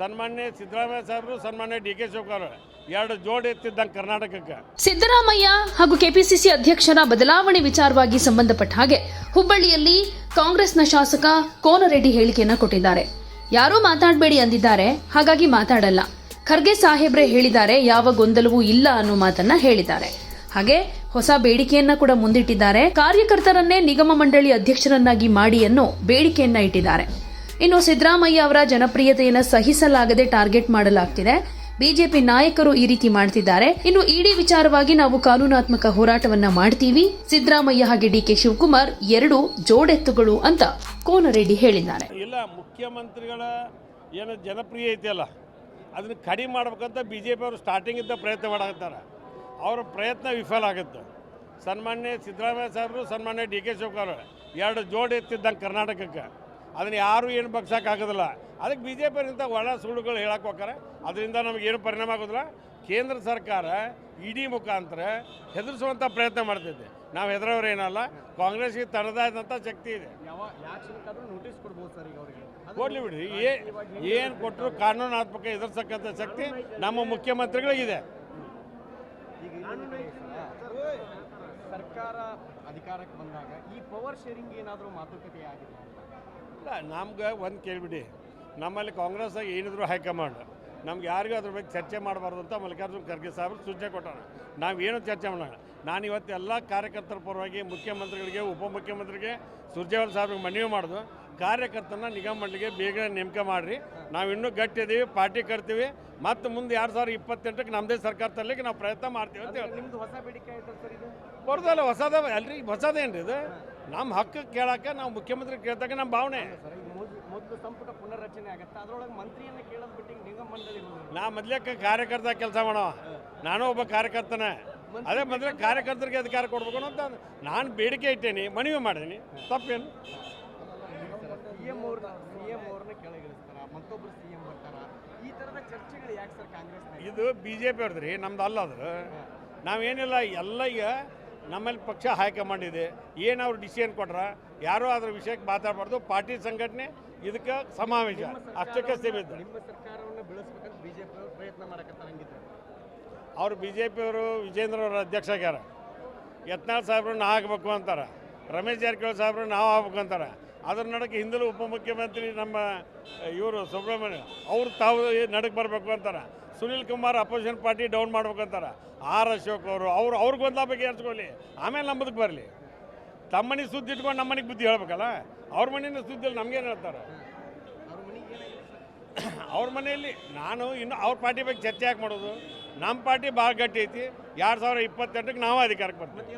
ಸನ್ಮಾನ್ಯ ಸಿದ್ದರಾಮಯ್ಯ ಸಾಹೇಬರು, ಸನ್ಮಾನ್ಯ ಡಿ ಕೆ ಶಿವಕುಮಾರ್ ಎರಡು ಜೋಡಿ ಎತ್ತಿದ್ದಂಗೆ ಕರ್ನಾಟಕಕ್ಕೆ. ಸಿದ್ದರಾಮಯ್ಯ ಹಾಗೂ ಕೆಪಿಸಿಸಿ ಅಧ್ಯಕ್ಷರ ಬದಲಾವಣೆ ವಿಚಾರವಾಗಿ ಸಂಬಂಧಪಟ್ಟ ಹಾಗೆ ಹುಬ್ಬಳ್ಳಿಯಲ್ಲಿ ಕಾಂಗ್ರೆಸ್ನ ಶಾಸಕ ಕೋನರೆಡ್ಡಿ ಹೇಳಿಕೆಯನ್ನ ಕೊಟ್ಟಿದ್ದಾರೆ. ಯಾರೂ ಮಾತಾಡಬೇಡಿ ಅಂದಿದ್ದಾರೆ, ಹಾಗಾಗಿ ಮಾತಾಡಲ್ಲ. ಖರ್ಗೆ ಸಾಹೇಬ್ರೆ ಹೇಳಿದ್ದಾರೆ, ಯಾವ ಗೊಂದಲವೂ ಇಲ್ಲ ಅನ್ನೋ ಮಾತನ್ನ ಹೇಳಿದ್ದಾರೆ. ಹಾಗೆ ಹೊಸ ಬೇಡಿಕೆಯನ್ನ ಕೂಡ ಮುಂದಿಟ್ಟಿದ್ದಾರೆ. ಕಾರ್ಯಕರ್ತರನ್ನೇ ನಿಗಮ ಮಂಡಳಿ ಅಧ್ಯಕ್ಷರನ್ನಾಗಿ ಮಾಡಿ ಅನ್ನೋ ಬೇಡಿಕೆಯನ್ನ ಇಟ್ಟಿದ್ದಾರೆ. ಇನ್ನು ಸಿದ್ದರಾಮಯ್ಯ ಅವರ ಜನಪ್ರಿಯತೆಯನ್ನು ಸಹಿಸಲಾಗದೆ ಟಾರ್ಗೆಟ್ ಮಾಡಲಾಗ್ತಿದೆ. ಬಿಜೆಪಿ ನಾಯಕರು ಈ ರೀತಿ ಮಾಡ್ತಿದ್ದಾರೆ. ಇನ್ನು ಇಡಿ ವಿಚಾರವಾಗಿ ನಾವು ಕಾನೂನಾತ್ಮಕ ಹೋರಾಟವನ್ನ ಮಾಡ್ತೀವಿ. ಸಿದ್ದರಾಮಯ್ಯ ಹಾಗೆ ಡಿ ಕೆ ಶಿವಕುಮಾರ್ ಎರಡು ಜೋಡೆತ್ತುಗಳು ಅಂತ ಕೋನರೆಡ್ಡಿ ಹೇಳಿದ್ದಾರೆ. ಇಲ್ಲ, ಮುಖ್ಯಮಂತ್ರಿಗಳ ಏನು ಜನಪ್ರಿಯ ಇದೆಯಲ್ಲ ಅದನ್ನು ಕಡಿಮೆ ಮಾಡ್ಬೇಕಂತ ಬಿ ಜೆ ಪಿ ಅವರು ಸ್ಟಾರ್ಟಿಂಗಿಂದ ಪ್ರಯತ್ನ ಮಾಡಕತ್ತಾರೆ. ಅವರ ಪ್ರಯತ್ನ ವಿಫಲ ಆಗುತ್ತೆ. ಸನ್ಮಾನ್ಯ ಸಿದ್ದರಾಮಯ್ಯ ಸಾಹೇಬರು, ಸನ್ಮಾನ್ಯ ಡಿ ಕೆ ಶಿವಕುಮಾರ್ ಎರಡು ಜೋಡಿ ಕರ್ನಾಟಕಕ್ಕೆ. ಅದನ್ನು ಯಾರೂ ಏನು ಬಗ್ಸೋಕ್ಕಾಗೋದಿಲ್ಲ. ಅದಕ್ಕೆ ಬಿ ಜೆ ಪಿಯಿಂದ ಒಳ ಸುಳ್ಳುಗಳು ಹೇಳಕ್ಕೆ ಹೋಗ್ತಾರೆ. ಅದರಿಂದ ನಮಗೇನು ಪರಿಣಾಮ ಆಗೋದಿಲ್ಲ. ಕೇಂದ್ರ ಸರ್ಕಾರ ಇಡಿ ಮುಖಾಂತರ ಹೆದರಿಸುವಂಥ ಪ್ರಯತ್ನ ಮಾಡ್ತಿದೆ. ನಾವು ಹೆದರೋರೇನಲ್ಲ ಕಾಂಗ್ರೆಸ್ಗೆ ತನ್ನದಾದಂಥ ಶಕ್ತಿ ಇದೆ. ಕೊಡಲಿ ಬಿಡಿ. ಬಿಡ್ರಿ ಏ ಏನು ಕೊಟ್ಟರು ಕಾನೂನಾತ್ಮಕ ಎದುರಿಸಕ್ಕಂಥ ಶಕ್ತಿ ನಮ್ಮ ಮುಖ್ಯಮಂತ್ರಿಗಳಿಗಿದೆ ಸರ್ಕಾರ ಅಧಿಕಾರಕ್ಕೆ ಬಂದಾಗ ಈ ಪವರ್ ಶೇರಿಂಗ್ ಏನಾದರೂ ಮಾತುಕತೆ ಆಗಿದೆ ಇಲ್ಲ ನಮ್ಗೆ ಒಂದು ಕೇಳಿಬಿಡಿ. ನಮ್ಮಲ್ಲಿ ಕಾಂಗ್ರೆಸ್ದಾಗ ಏನಿದ್ರು ಹೈಕಮಾಂಡ್ ನಮ್ಗೆ ಯಾರಿಗೂ ಅದ್ರ ಬಗ್ಗೆ ಚರ್ಚೆ ಮಾಡಬಾರ್ದು ಅಂತ ಮಲ್ಲಿಕಾರ್ಜುನ ಖರ್ಗೆ ಸಾಹೇಬರು ಸೂಚನೆ ನಾವು ನಾವೇನು ಚರ್ಚೆ ಮಾಡೋಣ? ನಾನು ಇವತ್ತು ಎಲ್ಲ ಕಾರ್ಯಕರ್ತರ ಪರವಾಗಿ ಮುಖ್ಯಮಂತ್ರಿಗಳಿಗೆ ಉಪಮುಖ್ಯಮಂತ್ರಿಗೆ ಸುರ್ಜೇವಾಲ ಸಾಹೇಬ್ರಿಗೆ ಮನವಿ ಮಾಡೋದು ಕಾರ್ಯಕರ್ತನ ನಿಗಮ ಮಂಡಳಿಗೆ ಬೇಗ ನೇಮಕ ಮಾಡಿರಿ. ನಾವು ಇನ್ನೂ ಗಟ್ಟಿ ಇದೀವಿ ಪಾರ್ಟಿ ಕಟ್ತೀವಿ. ಮತ್ತು ಮುಂದೆ ಎರಡು ಸಾವಿರದ ಇಪ್ಪತ್ತೆಂಟಕ್ಕೆ ನಮ್ಮದೇ ಸರ್ಕಾರ ತರಲಿಕ್ಕೆ ನಾವು ಪ್ರಯತ್ನ ಮಾಡ್ತೀವಿ ಅಂತ ಹೇಳ್ತೀವಿ. ಬರೋದಲ್ಲ ಹೊಸದ ಅಲ್ರಿ ಹೊಸದೇನ್ರಿ ಇದು? ನಮ್ಮ ಹಕ್ಕು ಕೇಳಕ್ಕೆ ನಾವು ಮುಖ್ಯಮಂತ್ರಿ ಕೇಳ್ತಕ್ಕ ನಮ್ಮ ಭಾವನೆ. ಮೊದ್ಲು ಮೊದಲು ಸಂಪುಟ ಪುನರ್ರಚನೆ ಆಗುತ್ತೆ ಅದರೊಳಗೆ ಮಂತ್ರಿಯನ್ನು ಕೇಳೋದು ಬಿಟ್ಟು ನಿಗಮ ಮಂಡಳಿ ಹೋಗೋದು. ನಾ ಮೊದ್ಲಕ್ಕೆ ಕಾರ್ಯಕರ್ತ ಕೆಲಸ ಮಾಡೋ. ನಾನು ಒಬ್ಬ ಕಾರ್ಯಕರ್ತನೇ. ಅದೇ ಮೊದಲೇ ಕಾರ್ಯಕರ್ತರಿಗೆ ಅಧಿಕಾರ ಕೊಡ್ಬೇಕು ಅಂತ ನಾನು ಬೇಡಿಕೆ ಇಟ್ಟೇನಿ ಮನವಿ ಮಾಡೀನಿ. ತಪ್ಪೇನು? ಸಿ ಎಂ ಅವ್ರನ್ನ ಸಿ ಎಂ ಅವ್ರನ್ನ ಕೆಳಗಿಳಿಸ್ತಾರ ಮತ್ತೊಬ್ರು ಸಿ ಎಂ ಬರ್ತಾರ ಈ ಥರದ ಚರ್ಚೆಗಳು ಯಾಕೆ ಸರ್ ಕಾಂಗ್ರೆಸ್ ಇದು ಬಿ ಜೆ ಪಿ ಅವ್ರದ್ರಿ ನಮ್ದು ಅಲ್ಲ ಅದು ನಾವೇನಿಲ್ಲ ಎಲ್ಲ ಈಗ ನಮ್ಮಲ್ಲಿ ಪಕ್ಷ ಹೈಕಮಾಂಡ್ ಇದೆ ಏನು ಅವ್ರು ಡಿಸಿಷನ್ ಕೊಟ್ರ ಯಾರೂ ಅದ್ರ ವಿಷಯಕ್ಕೆ ಮಾತಾಡಬಾರ್ದು. ಪಾರ್ಟಿ ಸಂಘಟನೆ ಇದಕ್ಕೆ ಸಮಾವೇಶ. ಅಷ್ಟಕ್ಕೆ ಸೀಮಿತ. ಅವರು ಬಿ ಜೆ ಪಿಯವರು ವಿಜೇಂದ್ರ ಅವರ ಅಧ್ಯಕ್ಷ ಆಗ್ಯಾರ. ಯತ್ನಾಳ್ ಸಾಹೇಬ್ರು ನಾ ಆಗಬೇಕು ಅಂತಾರೆ. ರಮೇಶ್ ಜಾರಕಿಹೊಳಿ ಸಾಹೇಬ್ರು ನಾವು ಆಗ್ಬೇಕು ಅಂತಾರೆ. ಅದ್ರ ನಡಕ್ಕೆ ಹಿಂದಲೂ ಉಪಮುಖ್ಯಮಂತ್ರಿ ನಮ್ಮ ಇವರು ಸುಬ್ರಹ್ಮಣ್ಯ, ಅವ್ರು ತಾವು ನಡಕ್ಕೆ ಬರಬೇಕು ಅಂತಾರೆ. Sunil Kumar opposition party down ಮಾಡ್ಬೇಕು ಅಂತಾರೆ. ಆರ್ ಅಶೋಕ್ ಅವರು, ಅವ್ರು, ಅವ್ರಿಗೆ ಗೊಂದಲ ಬಗ್ಗೆ ಹರ್ಚ್ಕೊಳ್ಳಿ ಆಮೇಲೆ ನಮ್ಮದಕ್ಕೆ ಬರಲಿ. ತಮ್ಮ ಮನೆ ಸುದ್ದಿ ಇಟ್ಕೊಂಡು ನಮ್ಮ ಮನೆಗೆ ಬುದ್ಧಿ ಹೇಳ್ಬೇಕಲ್ಲ? ಅವ್ರ ಮನೆಯಿಂದ ಸುದ್ದಿಯಲ್ಲಿ ನಮ್ಗೇನು ಹೇಳ್ತಾರೆ? ಅವ್ರ ಮನೆಯಲ್ಲಿ ನಾನು ಇನ್ನು ಅವ್ರ ಪಾರ್ಟಿ ಬಗ್ಗೆ ಚರ್ಚೆ ಯಾಕೆ ಮಾಡೋದು? ನಮ್ಮ ಪಾರ್ಟಿ ಭಾಳ ಗಟ್ಟಿ ಐತಿ. ಎರಡು ಸಾವಿರ ಇಪ್ಪತ್ತೆಂಟಕ್ಕೆ ನಾವು ಅಧಿಕಾರಕ್ಕೆ ಬರ್ತೀವಿ.